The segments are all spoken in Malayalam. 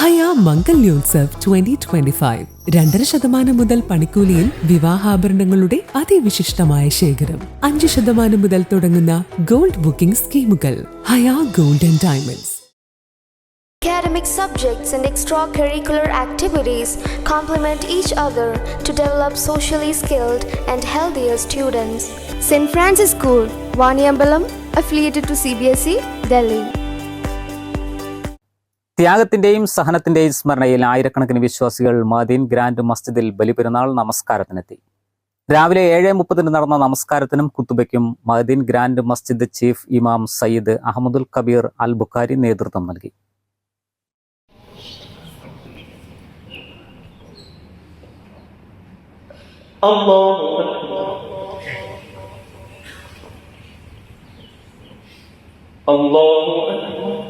ഹയ മംഗല്യോത്സവ് ട്വന്റി ട്വന്റി ഫൈവ് രണ്ടര ശതമാനം മുതൽ പണിക്കൂലിയിൽ വിവാഹാഭരണങ്ങളുടെ അതിവിശിഷ്ടമായ ശേഖരം അഞ്ച് ശതമാനം മുതൽ തുടങ്ങുന്ന ഗോൾഡ് ബുക്കിംഗ് സ്കീമുകൾ Haya gold and diamonds Academic subjects and extracurricular activities complement each other to develop socially skilled and healthier students. St. Francis School, Vaniambalam, affiliated to CBSE, Delhi. ത്യാഗത്തിന്റെയും സഹനത്തിന്റെയും സ്മരണയിൽ ആയിരക്കണക്കിന് വിശ്വാസികൾ മദീൻ ഗ്രാൻഡ് മസ്ജിദിൽ ബലിപെരുന്നാൾ നമസ്കാരത്തിനെത്തി. രാവിലെ ഏഴ് മുപ്പതിന് നടന്ന നമസ്കാരത്തിനും കുത്തുബയ്ക്കും മദീൻ ഗ്രാൻഡ് മസ്ജിദ് ചീഫ് ഇമാം സയ്യിദ് അഹമ്മദുൽ കബീർ അൽ ബുഖാരി നേതൃത്വം നൽകി. അള്ളാഹു അക്ബർ. അള്ളാഹു അക്ബർ.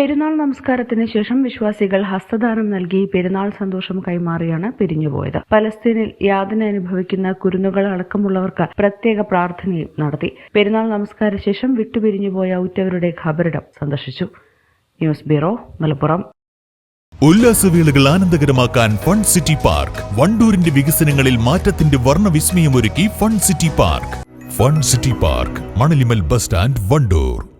പെരുന്നാൾ നമസ്കാരത്തിന് ശേഷം വിശ്വാസികൾ ഹസ്തദാനം നൽകി പെരുന്നാൾ സന്തോഷം കൈമാറിയാണ് പിരിഞ്ഞുപോയത്. പലസ്തീനിൽ യാതന അനുഭവിക്കുന്ന കുരുന്നുകൾ അടക്കമുള്ളവർക്ക് പ്രത്യേക പ്രാർത്ഥനയും നടത്തി. പെരുന്നാൾ നമസ്കാര ശേഷം വിട്ടുപിരിഞ്ഞുപോയ ഉറ്റവരുടെ ഖബറിടം സന്ദർശിച്ചു. News bureau Malappuram. ഉല്ലാസവേളകൾ ആനന്ദകരമാക്കാൻ ഫൺ സിറ്റി പാർക്ക്. വണ്ടൂരിന്റെ വികസനങ്ങളിൽ മാറ്റത്തിന്റെ വർണവിസ്മയമൊരുക്കി fun city park. Fun city park Manalimal bus stand Wandoor.